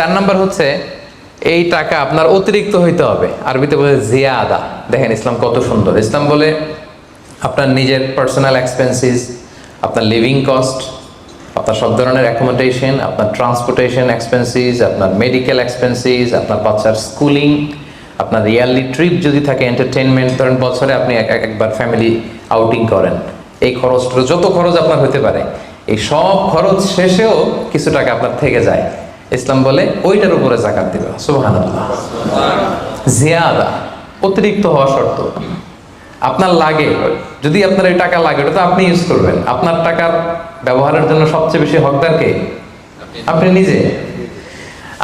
চার নম্বর হচ্ছে, এই টাকা আপনার অতিরিক্ত হইতে হবে। আরবিতে বলে জিয়াদা। দেখেন ইসলাম কত সুন্দর। ইসলাম বলে আপনার নিজের পার্সোনাল এক্সপেন্সিস আপনার লিভিং কস্ট আপনার সব ধরনের অ্যাকোমোডেশন আপনার ট্রান্সপোর্টেশন এক্সপেন্সিস আপনার মেডিকেল এক্সপেন্সিস আপনার বাচ্চার স্কুলিং আপনার ইয়ারলি ট্রিপ যদি থাকে এন্টারটেনমেন্ট ধরেন বছরে আপনি এক- এক- একবার ফ্যামিলি আউটিং করেন। এই খরচটা, যত খরচ আপনার হতে পারে, এই সব খরচ শেষেও কিছু টাকা আপনার থেকে যায়। ইসলাম বলে ওইটার উপরে জাকাত দিবে। সুবহানাল্লাহ। জিয়াদা, অতিরিক্ত হওয়া শর্ত। আপনার লাগে, যদি আপনার এই টাকা লাগে, ওটা তো আপনি ইউজ করবেন। আপনার টাকার ব্যবহারের জন্য সবচেয়ে বেশি হকদার কে? আপনি নিজে।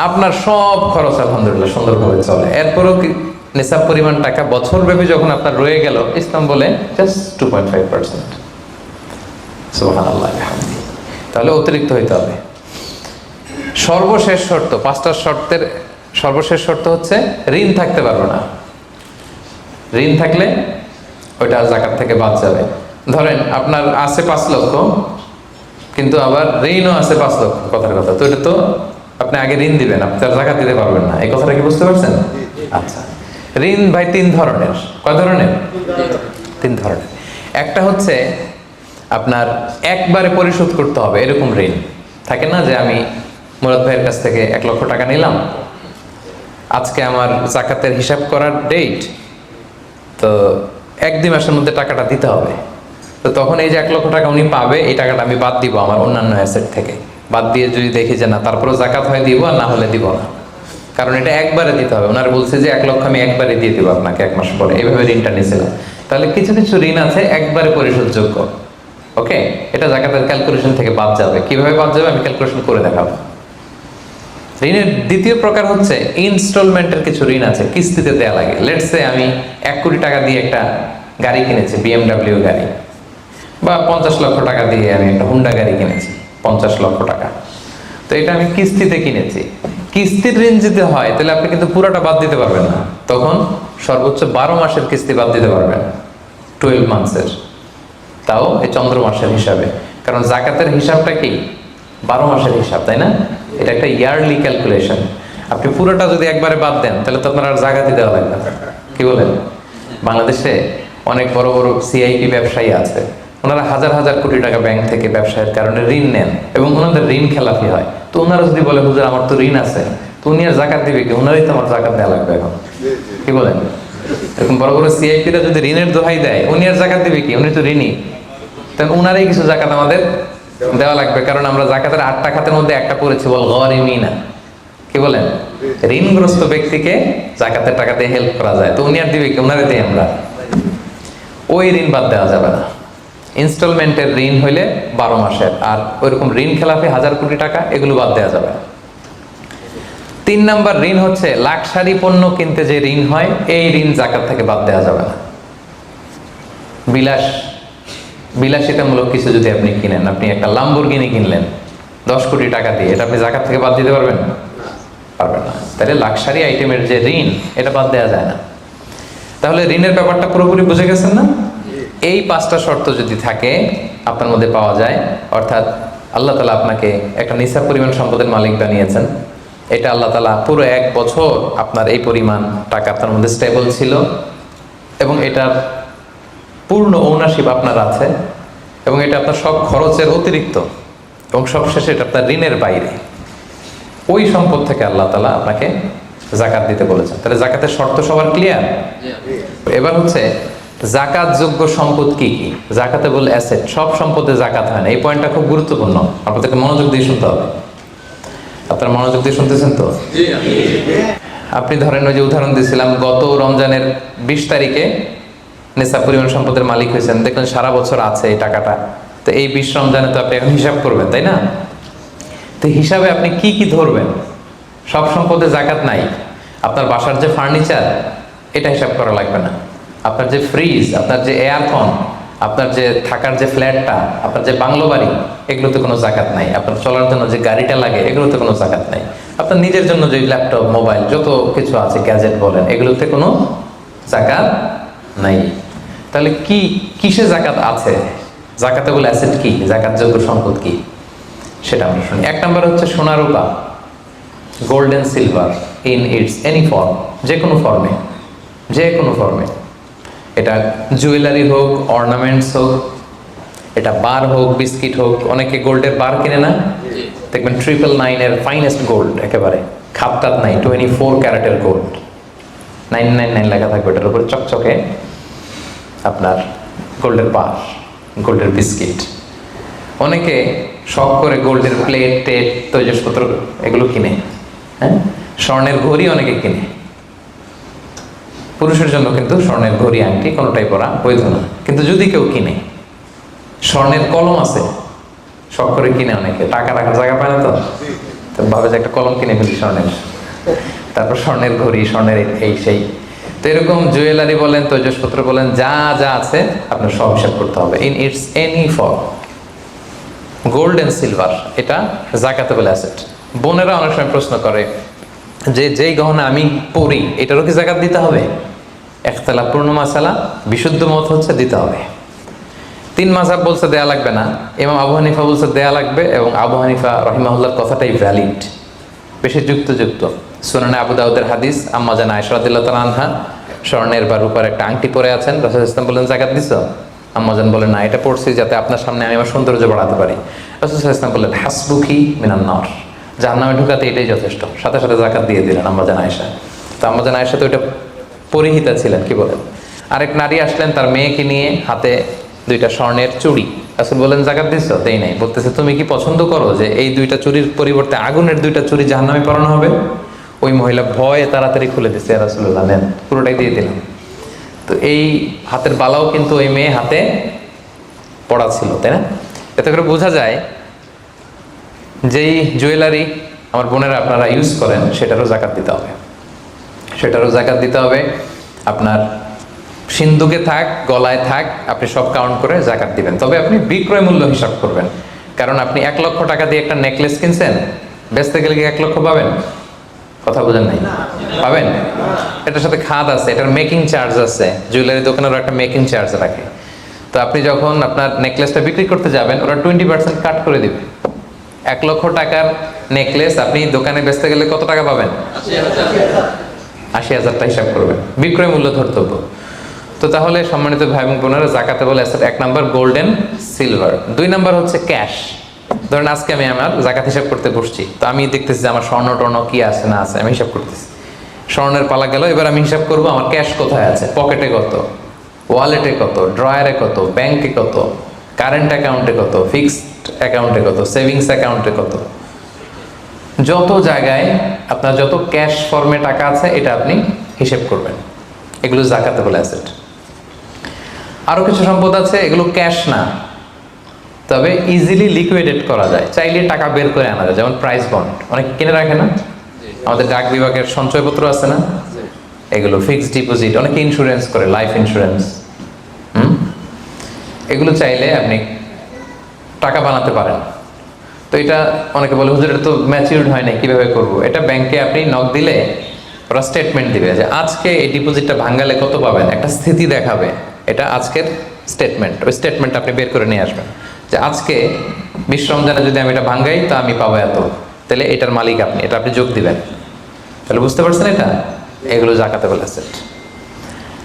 আপনার সব খরচ আলহামদুলিল্লাহ সুন্দরভাবে চলে। এরপরও নিসাব পরিমাণ টাকা বছর ব্যাপী যখন আপনার রয়ে গেল, ইসলাম বলে just two point five percent তাহলে অতিরিক্ত হইতে হবে। সর্বশেষ শর্ত, পাঁচটা শর্তের সর্বশেষ শর্ত হচ্ছে ঋণ থাকতে পারবে না। ঋণ থাকলে ওইটা জাকাত থেকে বাদ যাবে। ধরেন আপনার আছে পাঁচ লক্ষ, কিন্তু আবার ঋণও আছে পাঁচ লক্ষ, কথার কথা। তো এটা তো আপনি আগে ঋণ দিবেন, আপনি তার জাকাত দিতে পারবেন না। এই কথাটা কি বুঝতে পারছেন? আচ্ছা। ঋণ ভাই তিন ধরনের। কয় ধরনের? তিন ধরনের। একটা হচ্ছে আপনার একবারে পরিশোধ করতে হবে, এরকম ঋণ। থাকে না যে আমি মুরাদ ভাইয়ের কাছ থেকে এক লক্ষ টাকা নিলাম। আজকে আমার জাকাতের হিসাব করার ডেট তো এক দুই মাসের মধ্যে টাকাটা দিতে হবে। তো তখন এই যে এক লক্ষ টাকা উনি পাবে, এই টাকাটা আমি বাদ দিব আমার অন্যান্য অ্যাসেট থেকে। বাদ দিয়ে যদি দেখি যে না, তারপরেও জাকাত হয় দিব, আর না হলে দিব না। কারণ এটা একবারে দিতে হবে। ওনারা বলছে যে এক লক্ষ আমি একবারে দিয়ে দিব আপনাকে এক মাস পরে। এইভাবে ঋণটা নিয়েছিলাম। তাহলে কিছু কিছু ঋণ আছে একবারে পরিশোধযোগ্য। ওকে এটা জাকাতের ক্যালকুলেশন থেকে বাদ যাবে। কীভাবে বাদ যাবে আমি ক্যালকুলেশন করে দেখাবো। ঋণের দ্বিতীয় প্রকার হচ্ছে ইনস্টলমেন্টের কিছু ঋণ আছে, কিস্তিতে দেওয়া লাগে। লেটসে আমি এক কোটি টাকা দিয়ে একটা গাড়ি কিনেছি বিএমডাব্লিউ গাড়ি, বা পঞ্চাশ লক্ষ টাকা দিয়ে আমি একটা হুন্ডা গাড়ি কিনেছি, পঞ্চাশ লক্ষ টাকা। তো এটা আমি কিস্তিতে কিনেছি। কিস্তির ঋণ যদি হয়, তাহলে আপনি কিন্তু পুরোটা বাদ দিতে পারবেন না। তখন সর্বোচ্চ বারো মাসের কিস্তি বাদ দিতে পারবেন টুয়েলভ মান্থসের তাও এই চন্দ্র মাসের হিসাবে। কারণ জাকাতের হিসাবটা কি? বারো মাসের হিসাব, তাই না? এটা একটা ইয়ারলি ক্যালকুলেশন আপনি পুরোটা যদি একবারে বাদ দেন, তাহলে তো আপনার আর জাকাতই দেওয়া লাগবে না। কি বলেন? বাংলাদেশে অনেক বড় বড় সিআইপি ব্যবসায়ী আছে। ওনারা হাজার হাজার কোটি টাকা ব্যাংক থেকে ব্যবসায়ের কারণে ঋণ নেন এবং ওনাদের ঋণ খেলাপি হয়। তো ওনারা যদি বলে, হুজুর, আমার তো ঋণ আছে। তো উনি আর জাকাত দিবে কি? ওনারই তো আমার জাকাত দেওয়া লাগবে এখন। কি বলেন? এরকম বড় বড় সিআইপিরা যদি ঋণের দোহাই দেয়, উনি আর জাকাত দিবে কি? উনি তো ঋণী। তাহলে উনারই কিছু জাকাত আমাদের দেওয়া লাগবে, কারণ আমরা জাকাতের আটটা খাতের মধ্যে একটা পড়েছি, বল গরিমিনা। কি বলেন? ঋণগ্রস্ত ব্যক্তিকে জাকাতের টাকা দিয়ে হেল্প করা যায়। তো উনি আর দিবে উনারে দিই আমরা। ওই ঋণ বাদ দেওয়া যাবে না। ইনস্টলমেন্টের ঋণ হইলে বারো মাসের, আর ওইরকম ঋণ খেলাফে হাজার কোটি টাকা, এগুলো বাদ দেওয়া যাবে। তিন নাম্বার ঋণ হচ্ছে লাক্সারি পণ্য কিনতে যে ঋণ হয়, এই ঋণ জাকাত থেকে বাদ দেওয়া যাবে না। বিলাস বিলাসিতামূলক কিছু যদি আপনি কিনেন, আপনি একটা লাম্বরগিনি কিনলেন, দশ কোটি টাকা দিয়ে, এটা আপনি জাকাত থেকে বাদ দিতে পারবেন? পারবেন না। তাহলে লাক্সারি আইটেমের যে ঋণ, এটা বাদ দেওয়া যায় না। তাহলে ঋণের ব্যাপারটা পুরোপুরি বুঝে গেছেন না? এই পাঁচটা শর্ত যদি থাকে, আপনার মধ্যে পাওয়া যায়। অর্থাৎ আল্লাহ তালা আপনাকে একটা নিসাব পরিমাণ সম্পদের মালিক বানিয়েছেন। এটা আল্লাহ তালা পুরো এক বছর আপনার এই পরিমাণ টাকা আপনার মধ্যে স্টেবল ছিল। এবং এটার পূর্ণ ওনারশিপ আপনার আছে এবং এটা আপনার সব খরচের অতিরিক্ত এবং সবশেষে এটা আপনার ঋণের বাইরে। ওই সম্পদ থেকে আল্লাহ তালা আপনাকে জাকাত দিতে বলেছেন। তাহলে জাকাতের শর্ত সবার ক্লিয়ার এবার হচ্ছে জাকাত যোগ্য সম্পদ কি কি? জাকাতে বলে অ্যাসেট সব সম্পদে জাকাত হয় না। এই পয়েন্টটা খুব গুরুত্বপূর্ণ। আপনাদেরকে মনোযোগ দিয়ে শুনতে হবে। আপনারা মনোযোগ দিয়ে শুনতেছেন তো? আপনি ধরেন ওই যে উদাহরণ দিয়েছিলাম গত রমজানের বিশ তারিখে নেশা পরিমাণ সম্পদের মালিক হয়েছেন। দেখলেন সারা বছর আছে এই টাকাটা। তো এই বিশ রমজানে তো আপনি এখন হিসাব করবেন, তাই না? তো হিসাবে আপনি কি কি ধরবেন? সব সম্পদে জাকাত নাই। আপনার বাসার যে ফার্নিচার, এটা হিসাব করা লাগবে না। আপনার যে ফ্রিজ আপনার যে এয়ারকন আপনার যে থাকার যে ফ্ল্যাটটা আপনার যে বাংলো বাড়ি, এগুলোতে কোনো জাকাত নাই। আপনার চলার জন্য যে গাড়িটা লাগে, এগুলোতে কোনো জাকাত নাই। আপনার নিজের জন্য যে ল্যাপটপ মোবাইল যত কিছু আছে গ্যাজেট বলেন, এগুলোতে কোনো জাকাত নাই। তাহলে কি কিসে জাকাত আছে? জাকাতে বলে অ্যাসেট কি? জাকাতযোগ্য সম্পদ কি? সেটা আমরা শুনি। এক নম্বর হচ্ছে সোনা রূপা gold and silver in its any form যে কোনো ফর্মে যে কোনো ফর্মে এটা জুয়েলারি হোক অর্নামেন্টস হোক এটা বার হোক বিস্কিট হোক অনেকে গোল্ডের বার কিনে না? দেখবেন ট্রিপল নাইনের ফাইনেস্ট গোল্ড একেবারে। খাপটাত নাই টোয়েন্টি ফোর ক্যারেটের গোল্ড নাইন নাইন নাইন লেখা থাকবে ওটার উপরে চকচকে আপনার গোল্ডের বার গোল্ডের বিস্কিট অনেকে শখ করে গোল্ডের প্লেট টেট তৈজসপত্র এগুলো কিনে হ্যাঁ? স্বর্ণের ঘড়ি অনেকে কিনে। পুরুষের জন্য কিন্তু স্বর্ণের ঘড়ি, আংটি কোনোটাই পরা বৈধ না। কিন্তু যদি কেউ কিনে, স্বর্ণের কলম আছে, শখ করে কিনে অনেকে। টাকা রাখার জায়গা পায় না তো? তো ভাবে যে একটা কলম কিনে ফেলি স্বর্ণের। তারপর স্বর্ণের ঘড়ি, স্বর্ণের এই- এই সেই তো এরকম জুয়েলারি বলেন, তৈজসপত্র বলেন, যা যা আছে আপনার সব হিসাব করতে হবে। In its any form gold and silver এটা জাকাতেবল অ্যাসেট বোনেরা অনেক সময় প্রশ্ন করে যে, যেই গহনা আমি পরি, এটারও কি জাকাত দিতে হবে? একতলা পূর্ণ মাসালা, বিশুদ্ধ মত হচ্ছে দিতে হবে। তিন মাসাব বলছে দেয়া লাগবে না। এবং আবু হানিফা বলছে দেয়া লাগবে এবং আবু হানিফা রহিমাহুল্লার কথাটাই ভ্যালিড বেশি যুক্তযুক্ত। সুনানে আবু দাউদের হাদিস, আম্মা জান আয়সরাদিল্লাহ তালা আনহা স্বর্ণের বা রূপার একটা আংটি পরে আছেন। রসুল ইসলাম বললেন, জাকাত দিছ? আম্মাজান বলেন না, এটা পড়ছি যাতে আপনার সামনে আমি আমার সৌন্দর্য বাড়াতে পারি। রসুল ইসলাম বললেন, হাসবুকি মিনান্নর যার নামে ঢুকাতে এটাই যথেষ্ট। সাথে সাথে জাকাত দিয়ে দিলেন আম্মাজান আয়সা তো আম্মাজান আয়সা তো এটা পরিহিতা ছিলেন, কি বলেন? আরেক নারী আসলেন তার মেয়েকে নিয়ে হাতে দুইটা স্বর্ণের চুড়ি। আসলে বলেন জাকাত দিচ্ছ দেই নাই। বলতেছে, তুমি কি পছন্দ করো যে এই দুইটা চুরির পরিবর্তে আগুনের দুইটা চুরি জাহান্নামে পড়ানো হবে? ওই মহিলা ভয়ে তাড়াতাড়ি খুলে দিচ্ছে রাসুল্লাহ নেন। পুরোটাই দিয়ে দিলাম। তো এই হাতের বালাও কিন্তু ওই মেয়ে হাতে পড়া ছিল, তাই না? এতে করে বোঝা যায় যেই জুয়েলারি আমার বোনেরা আপনারা ইউজ করেন, সেটারও জাকাত দিতে হবে। সেটারও জাকাত দিতে হবে। আপনার সিন্ধুকে থাক, গলায় থাক, আপনি সব কাউন্ট করে জাকাত দিবেন। তবে আপনি বিক্রয় মূল্য হিসাব করবেন। কারণ আপনি এক লক্ষ টাকা দিয়ে একটা নেকলেস কিনছেন, বেচতে গেলে কি এক লক্ষ পাবেন? কথা বোঝেন নাই? পাবেন? এটার সাথে খাদ আছে, এটার মেকিং চার্জ আছে। জুয়েলারি দোকানেরও একটা মেকিং চার্জ রাখে তো আপনি যখন আপনার নেকলেসটা বিক্রি করতে যাবেন, ওরা টোয়েন্টি পার্সেন্ট কাট করে দিবে। এক লক্ষ টাকার নেকলেস আপনি দোকানে বেচতে গেলে কত টাকা পাবেন? আশি হাজারটা হিসাব করবেন। বিক্রয় মূল্য ধর্তব্য। তো তাহলে সম্মানিত ভাই এবং বোনেরা, জাকাতে বলে এক নাম্বার গোল্ডেন সিলভার দুই নাম্বার হচ্ছে ক্যাশ ধরেন আজকে আমি আমার জাকাত হিসাব করতে বসছি, তো আমি দেখতেছি যে আমার স্বর্ণ টর্ণ কি আছে, না আছে, আমি হিসাব করতেছি। স্বর্ণের পালা গেল, এবার আমি হিসাব করব আমার ক্যাশ কোথায় আছে পকেটে কত ওয়ালেটে কত ড্রয়ারে কত ব্যাংকে কত কারেন্ট অ্যাকাউন্টে কত ফিক্সড অ্যাকাউন্টে কত সেভিংস অ্যাকাউন্টে কত। যত জায়গায় আপনার যত ক্যাশ ফর্মে টাকা আছে, এটা আপনি হিসেব করবেন। এগুলো জাকাতে বলে অ্যাসেট আরও কিছু সম্পদ আছে, এগুলো ক্যাশ না। তবে ইজিলি লিকুইডেট করা যায়। চাইলে টাকা বের করে আনা যায় যেমন প্রাইস বন্ড অনেক কিনে রাখে না? আমাদের ডাক বিভাগের সঞ্চয়পত্র আছে না? এগুলো ফিক্সড ডিপোজিট অনেকে ইন্স্যুরেন্স করে লাইফ ইন্স্যুরেন্স হুম? এগুলো চাইলে আপনি টাকা বানাতে পারেন। তো এটা অনেকে বলে হুজুর এটা তো ম্যাচিউরড হয় না কীভাবে করব? এটা ব্যাংকে আপনি নক দিলে ওরা স্টেটমেন্ট দিবে যে আজকে এই ডিপোজিটটা ভাঙালে কত পাবেন? একটা স্থিতি দেখাবে। এটা আজকের স্টেটমেন্ট ওই স্টেটমেন্ট আপনি বের করে নিয়ে আসবেন। যে আজকে বিশ্ব রমজানে যদি আমি এটা ভাঙ্গাই, তো আমি পাবো এত। তাহলে এটার মালিক আপনি, এটা আপনি যোগ দিবেন। তাহলে বুঝতে পারছেন এটা? এগুলো জাকাতে বলে অ্যাসেট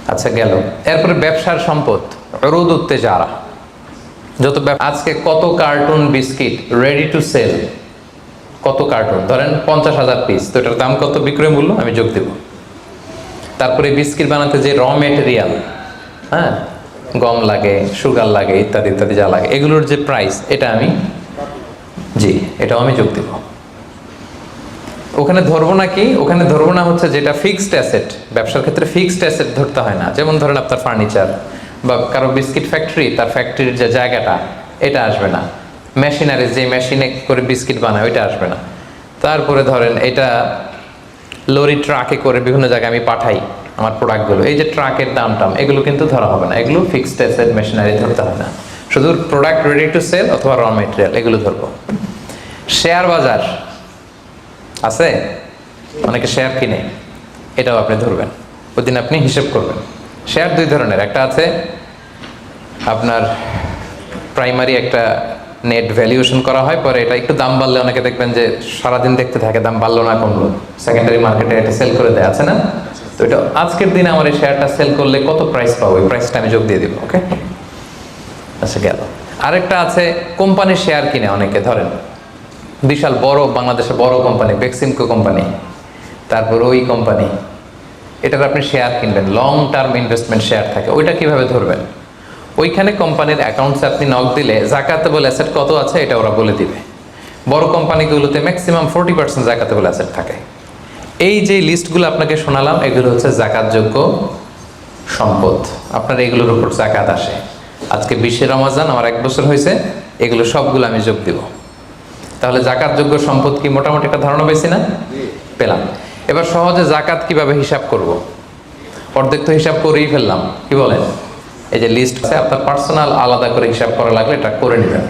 আচ্ছা গেল। এরপরে ব্যবসার সম্পদ রোদ উঠতে উত্তেজারা। যত আজকে কত carton biscuit ready to sell কত কার্টুন? ধরেন পঞ্চাশ হাজার পিস তো এটার দাম কত? বিক্রয় মূল্য আমি যোগ দেব। তারপরে বিস্কিট বানাতে যে র মেটেরিয়াল হ্যাঁ? গম লাগে, সুগার লাগে, ইত্যাদি ইত্যাদি যা লাগে। এগুলোর যে প্রাইস এটা আমি, জি, এটাও আমি যোগ দেব। ওখানে ধরবো না কি? ওখানে ধরবো না হচ্ছে যেটা ফিক্সড অ্যাসেট ব্যবসার ক্ষেত্রে ফিক্সড অ্যাসেট ধরতে হয় না। যেমন ধরেন আপনার ফার্নিচার বা কারও বিস্কিট ফ্যাক্টরি তার ফ্যাক্টরির যে জায়গাটা, এটা আসবে না। মেশিনারি যে মেশিনে করে বিস্কিট বানায়, ওইটা আসবে না। তারপরে ধরেন এটা লরি ট্রাকে করে বিভিন্ন জায়গায় আমি পাঠাই। আমার প্রোডাক্টগুলো এই যে ট্রাকের দাম টাম এগুলো কিন্তু ধরা হবে না। এগুলো ফিক্সড অ্যাসেট মেশিনারি ধরতে হয় না। শুধু প্রোডাক্ট রেডি টু সেল অথবা র মেটেরিয়াল এগুলো ধরবো। শেয়ার বাজার আছে? অনেকে শেয়ার কিনে। এটাও আপনি ধরবেন। ওই দিন আপনি হিসেব করবেন। শেয়ার দুই ধরনের। একটা আছে আপনার প্রাইমারি একটা নেট ভ্যালুয়েশন করা হয়, পরে এটা একটু দাম বাড়লে অনেকে দেখবেন যে সারাদিন দেখতে থাকে, দাম বাড়লো না কমলো। সেকেন্ডারি মার্কেটে এটা সেল করে দেয় আছে না? তো এটা আজকের দিনে আমার এই শেয়ারটা সেল করলে কত প্রাইস পাবো? ওই প্রাইসটা আমি যোগ দিয়ে দিব ওকে আচ্ছা গেল। আরেকটা আছে, কোম্পানির শেয়ার কিনে অনেকে, ধরেন। বিশাল, বড়, বাংলাদেশের বড় কোম্পানি বেক্সিমকো কোম্পানি, তারপর ওই কোম্পানি। এটার আপনি শেয়ার কিনবেন লং টার্ম ইনভেস্টমেন্ট শেয়ার থাকে, ওইটা কীভাবে ধরবেন? ওইখানে কোম্পানির অ্যাকাউন্টসে আপনি নক দিলে জাকাতেবল অ্যাসেট কত আছে, এটা ওরা বলে দিবে। বড় কোম্পানিগুলোতে ম্যাক্সিমাম ফোর্টি পার্সেন্ট জাকাতেবল অ্যাসেট থাকে। এই যে লিস্টগুলো আপনাকে শোনালাম এগুলো হচ্ছে জাকাতযোগ্য সম্পদ। আপনার এগুলোর উপর জাকাত আসে। আজকে বিশ্বের রমাজান আমার এক বছর হয়েছে এগুলো সবগুলো আমি যোগ দিব। তাহলে জাকাতযোগ্য সম্পদ কি মোটামুটি একটা ধারণা পেয়েছি না? পেলাম। এবার সহজে জাকাত কীভাবে হিসাব করব? অর্ধেক তো হিসাব করেই ফেললাম। কি বলেন? এই যে লিস্ট আছে আপনার পার্সোনাল আলাদা করে হিসাব করা লাগলে এটা করে নেবেন।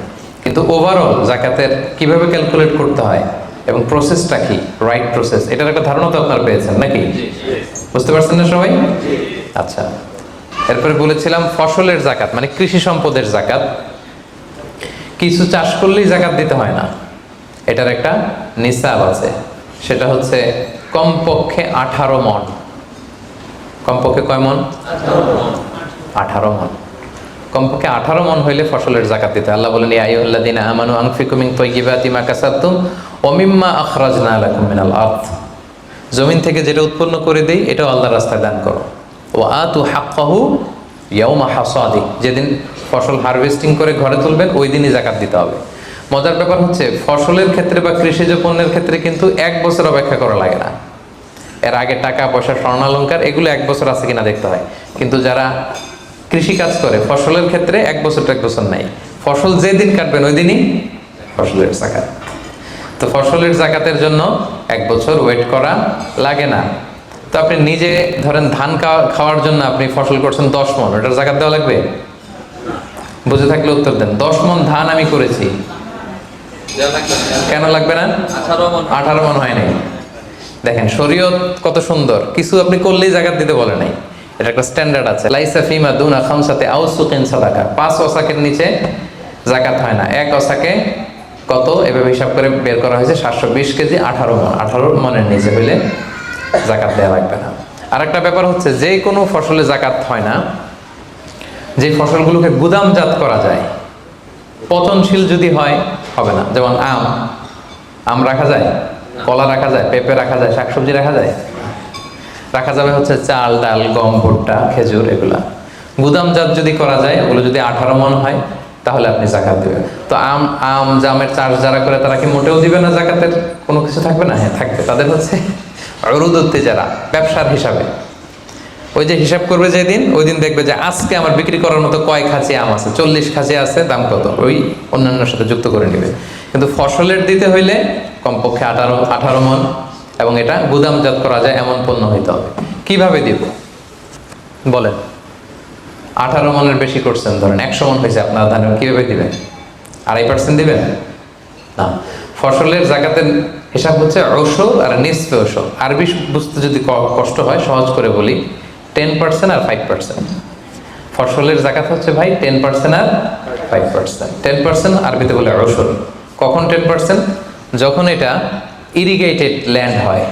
কিন্তু ওভারঅল জাকাতের কীভাবে ক্যালকুলেট করতে হয়? এবং প্রসেসটা কি? রাইট প্রসেস এটার একটা ধারণা তো আপনারা পেয়েছেন নাকি? বুঝতে পারছেন না সবাই? আচ্ছা। এরপরে বলেছিলাম ফসলের জাকাত মানে কৃষি সম্পদের জাকাত। কিছু চাষ করলেই জাকাত দিতে হয় না। এটার একটা নিসাব আছে। সেটা হচ্ছে কমপক্ষে আঠারো মন। কমপক্ষে কয় মন? আঠারো মন। কমপক্ষে আঠারো মন হইলে ফসলের জাকাত দিতে আল্লাহ বলেন ইয়া আইয়ুহাল্লাযীনা আমানু আনফিকু মিন তাইয়্যিবাতি মা কাসাবতুম ওয়া মিম্মা আখরাজনা লাকুম মিনাল আরদ। জমিন থেকে যেটা উৎপন্ন করে দেই, এটাও আল্লাহর রাস্তায় দান করো। ও আতু হাক্কাহু ইয়াউমা হাসাদি। যেদিন ফসল হারভেস্টিং করে ঘরে তুলবেন, ওই দিনই জাকাত দিতে হবে। মজার ব্যাপার হচ্ছে, ফসলের ক্ষেত্রে বা কৃষিজ পণ্যের ক্ষেত্রে কিন্তু এক বছর অপেক্ষা করা লাগে না। এর আগে টাকা, পয়সা স্বর্ণালঙ্কার এগুলো এক বছর আছে কিনা দেখতে হয়। কিন্তু যারা কৃষি কাজ করে, ফসলের ক্ষেত্রে এক বছর এক বছর নাই। ফসল যেদিন কাটবেন, ওই দিনই ফসলের জাকাত। তো ফসলের জাকাতের জন্য এক বছর ওয়েট করা লাগে না। তো আপনি নিজে ধরেন ধান খাওয়া- খাওয়ার জন্য আপনি ফসল করছেন দশ মন ওটার জাকাত দেওয়া লাগবে? বুঝে থাকলে উত্তর দেন দশ মন ধান আমি করেছি। কেন লাগবে না? আঠারো মন। হয় নাই। দেখেন শরীয়ত কত সুন্দর কিছু আপনি করলেই জাকাত দিতে বলে নাই। এটা একটা স্ট্যান্ডার্ড আছে। লাইসা ফিমা দুনা খামসাতে আউসুকিন সাদাকা। পাঁচ অসাকের নিচে জাকাত হয় না এক অসাকে কত? এভাবে হিসাব করে বের করা হয়েছে, সাতশো বিশ কেজি, আঠারো মন। আঠারো মনের নিচে হইলে জাকাত দেওয়া লাগবে না। আর একটা ব্যাপার হচ্ছে, যে কোনো ফসলে জাকাত হয় না, যে ফসলগুলোকে গুদামজাত করা যায়, পচনশীল যদি হয়, হবে না। যেমন আম আম রাখা যায়, কলা রাখা যায়, পেঁপে রাখা যায়, শাকসবজি রাখা যায়, রাখা যাবে হচ্ছে চাল, ডাল, গম, ভুট্টা, খেজুর, এগুলা। গুদামজাত যদি করা যায়, ওগুলো যদি আঠারো মন হয় তাহলে আপনি জাকাত দেবেন। তো আম আম জামের চাষ যারা করে, তারা কি মোটেও দিবে না জাকাতের কোনো কিছু থাকবে না? হ্যাঁ থাকবে। তাদের হচ্ছে অরুদত্তে যারা, ব্যবসার হিসাবে। ওই যে হিসাব করবে যেদিন, ওই দিন দেখবে যে আজকে আমার বিক্রি করার মতো কয় খাঁচি আম আছে? চল্লিশ খাঁচি আছে, দাম কত? ওই অন্যান্যের সাথে যুক্ত করে নেবে। কিন্তু ফসলের দিতে হইলে কমপক্ষে আঠারো আঠারো মন এবং এটা গুদামজাত করা যায়, এমন পণ্য হইতে হবে। কীভাবে দিব? বলেন। আঠারো মনের বেশি করছেন, ধরেন একশো মন হয়েছে আপনার ধান কীভাবে দিবেন? আড়াই পার্সেন্ট দিবেন? না। ফসলের জাকাতের হিসাব হচ্ছে ঔষধ আর নিসফে ঔষধ। আরবি বুঝতে যদি কষ্ট হয়, সহজ করে বলি টেন পার্সেন্ট আর ফাইভ পার্সেন্ট ফসলের জাকাত হচ্ছে ভাই টেন পার্সেন্ট আর ফাইভ পার্সেন্ট টেন পার্সেন্ট আরবিতে বলে ঔষধ। কখন টেন পার্সেন্ট যখন এটা ইরিগেটেড ল্যান্ড হয়।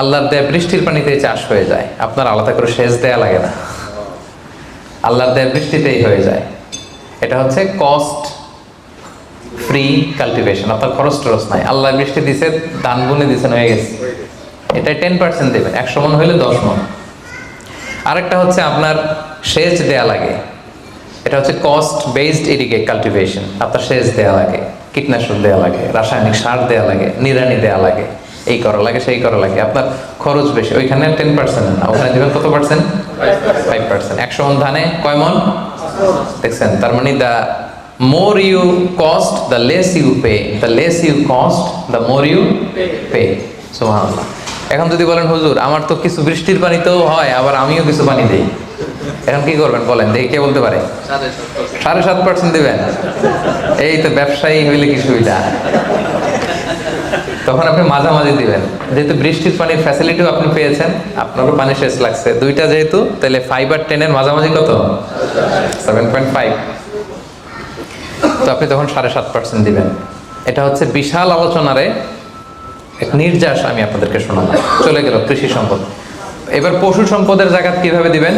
আল্লাহর দেয়া বৃষ্টির পানিতে চাষ হয়ে যায়। আপনার আলাদা করে সেচ দেয়া লাগে না। আল্লাহর দেয়া বৃত্তিতেই হয়ে যায়। এটা হচ্ছে কস্ট ফ্রি কাল্টিভেশন আপনার খরচ টরচ নাই। আল্লাহ বৃষ্টি দিছে দান বুনে দিছেন হয়ে গেছে। এটা টেন পার্সেন্ট দেবেন, একশো মন হলে দশ মন। আরেকটা হচ্ছে আপনার সেচ দেয়া লাগে। এটা হচ্ছে কস্ট বেসড ইরিগেট কাল্টিভেশন আপনার সেচ দেয়া লাগে, কীটনাশক দেয়া লাগে, রাসায়নিক সার দেয়া লাগে, নিড়ানি দেয়া লাগে। এই করা লাগে, সেই করা লাগে। আপনার খরচ বেশি। ওইখানে টেন পার্সেন্ট না। ওখানে দেবেন কত পার্সেন্ট ফাইভ পার্সেন্ট একশো মন ধানে কয় মন? দেখছেন, তার মানে the more you cost the less you pay the less you cost the more you pay সুবহানাল্লাহ। এখন যদি বলেন, হুজুর, আমার তো কিছু বৃষ্টির পানিতেও হয়, আবার আমিও কিছু পানি দিই। এখন কি করবেন বলেন? দেখি কে বলতে পারে। সাড়ে সাত পার্সেন্ট দেবেন। এই তো ব্যবসায়ী হইলে কি সুবিধা? তখন আপনি মাঝামাঝি দিবেন। যেহেতু বৃষ্টির পানির ফ্যাসিলিটিও আপনি পেয়েছেন, আপনারও পানি শেষ লাগছে। দুইটা যেহেতু, তাহলে ফাইভ আর টেনের মাঝামাঝি কত? সেভেন পয়েন্ট ফাইভ তো আপনি তখন সাড়ে সাত পার্সেন্ট দিবেন। এটা হচ্ছে বিশাল আলোচনারে এক নির্যাস আমি আপনাদেরকে শোনালাম চলে গেল কৃষি সম্পদ। এবার পশু সম্পদের জায়গা কীভাবে দিবেন?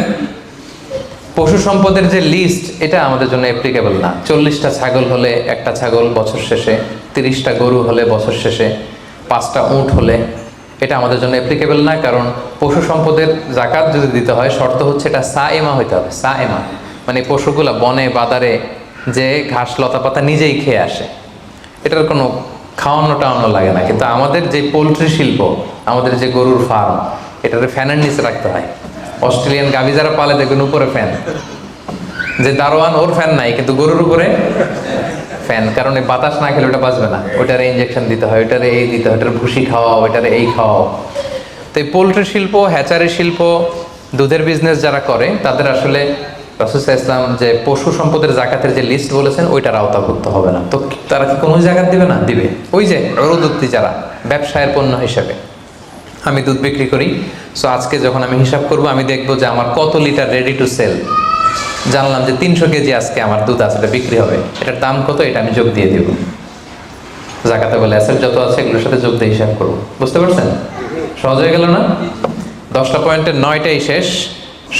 পশু সম্পদের যে লিস্ট এটা আমাদের জন্য অ্যাপ্লিকেবল না। চল্লিশটা ছাগল হলে একটা ছাগল বছর শেষে, তিরিশটা গরু হলে বছর শেষে পাঁচটা উট হলে এটা আমাদের জন্য অ্যাপ্লিকেবল না, কারণ পশু সম্পদের জাকাত যদি দিতে হয়, শর্ত হচ্ছে এটা সা এমা হইতে হবে সা এমা মানে পশুগুলা বনে, বাদারে যে ঘাস লতা পাতা নিজেই খেয়ে আসে। এটার কোনো খাওয়ানো টাওয়ানো লাগে না। কিন্তু আমাদের যে পোলট্রি শিল্প, আমাদের যে গরুর ফার্ম এটাতে ফ্যানের নিচে রাখতে হয়। অস্ট্রেলিয়ান গাভি যারা পালে দেখবেন উপরে ফ্যান যে দারোয়ান, ওর ফ্যান নাই, কিন্তু গরুর উপরে ফ্যান, কারণ বাতাস না খেলে ওটা বাঁচবে না। ওইটারে ইঞ্জেকশন দিতে হয়, ওইটারে এই দিতে হয় ওটার ভুসি খাওয়াও, ওইটারে এই খাওয়াও। তো এই পোলট্রি শিল্প, হ্যাচারি শিল্প, দুধের বিজনেস যারা করে, তাদের আসলে রাসুসা ইসলাম যে পশু সম্পদের জাকাতের যে লিস্ট বলেছেন, ওইটার আওতাভুক্ত হবে না। তো তারা কি কোনো জায়গা দিবে না? দিবে। ওই যে অরুদত্তি যারা, ব্যবসায়ের পণ্য হিসেবে। আমি দুধ বিক্রি করি সো আজকে যখন আমি হিসাব করব, আমি দেখব যে আমার কত লিটার রেডি টু সেল জানলাম যে তিনশো কেজি আজকে আমার দুধ আছে, এটা বিক্রি হবে। এটার দাম কত? এটা আমি যোগ দিয়ে দেব। জাকাতে বলে অ্যাসেট যত আছে এগুলোর সাথে যোগ দিয়ে হিসাব করব। বুঝতে পারছেন? সহজ হয়ে গেল না? দশটা পয়েন্টের নয়টাই শেষ।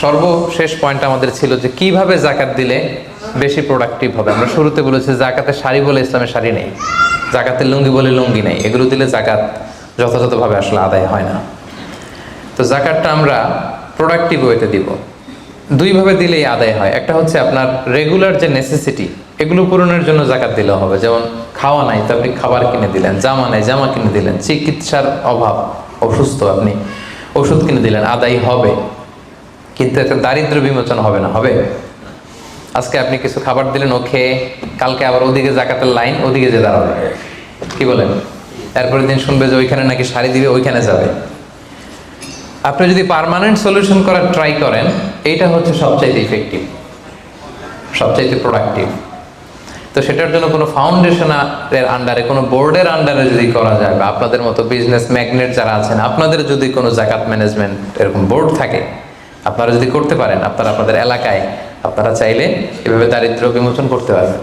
সর্বশেষ পয়েন্ট আমাদের ছিল যে কীভাবে জাকাত দিলে বেশি প্রোডাক্টিভ হবে। আমরা শুরুতে বলেছি জাকাতে শাড়ি বলে ইসলামের শাড়ি নেই। জাকাতের লুঙ্গি বলে লুঙ্গি নেই। এগুলো দিলে জাকাত যথাযথভাবে আসলে আদায় হয় না। তো জাকাতটা আমরা প্রোডাক্টিভ ওয়েতে দিব। দুইভাবে দিলেই আদায় হয়। একটা হচ্ছে আপনার রেগুলার যে নেসেসিটি এগুলো পূরণের জন্য জাকাত দিলে হবে। যেমন খাওয়া নাই, তো আপনি খাবার কিনে দিলেন, জামা নাই, জামা কিনে দিলেন, চিকিৎসার অভাব, অসুস্থ আপনি, ওষুধ কিনে দিলেন, আদায় হবে। কিন্তু একটা দারিদ্র বিমোচন হবে না, হবে? আজকে আপনি কিছু খাবার দিলেন ও খেয়ে কালকে আবার ওদিকে জাকাতের লাইন, ওদিকে যে দাঁড়াবে। কি বলেন? এরপরের দিন শুনবে যে ওইখানে নাকি শাড়ি দিবে, ওইখানে যাবে। আপনি যদি পার্মানেন্ট সলিউশন করার ট্রাই করেন, এইটা হচ্ছে সবচাইতে ইফেক্টিভ সবচাইতে প্রোডাক্টিভ তো সেটার জন্য কোনো ফাউন্ডেশনের আন্ডারে কোনো বোর্ডের আন্ডারে যদি করা যায়, বা আপনাদের মতো বিজনেস ম্যাগনেট যারা আছেন, আপনাদের যদি কোনো জাকাত ম্যানেজমেন্ট এরকম বোর্ড থাকে, আপনারা যদি করতে পারেন, আপনারা আপনাদের এলাকায়, আপনারা চাইলে এভাবে দারিদ্র বিমোচন করতে পারবেন।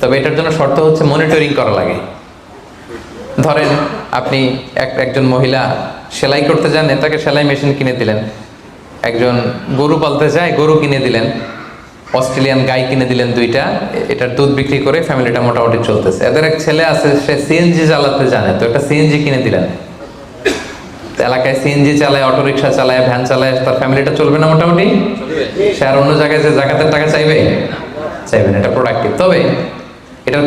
তবে এটার জন্য শর্ত হচ্ছে মনিটরিং করা লাগে। ধরেন, আপনি এক, একজন মহিলা সেলাই করতে যান তাকে সেলাই মেশিন কিনে দিলেন। একজন গরু পালতে যায়, গরু কিনে দিলেন। অস্ট্রেলিয়ান গাই কিনে দিলেন দুইটা, এটার দুধ বিক্রি করে ফ্যামিলিটা মোটামুটি চলতেছে। এদের এক ছেলে আছে, সে সিএনজি চালাতে জানে, তো একটা সিএনজি কিনে দিলেন। এলাকায় সিএনজি চালায় অটো রিক্সা চালায়, ভ্যান চালায়, তার ফ্যামিলিটা চলবে না মোটামুটি? সে আর অন্য জায়গায় যে জাকাতের টাকা চাইবে? চাইবেন এটা প্রোডাক্টিভ তবে এটার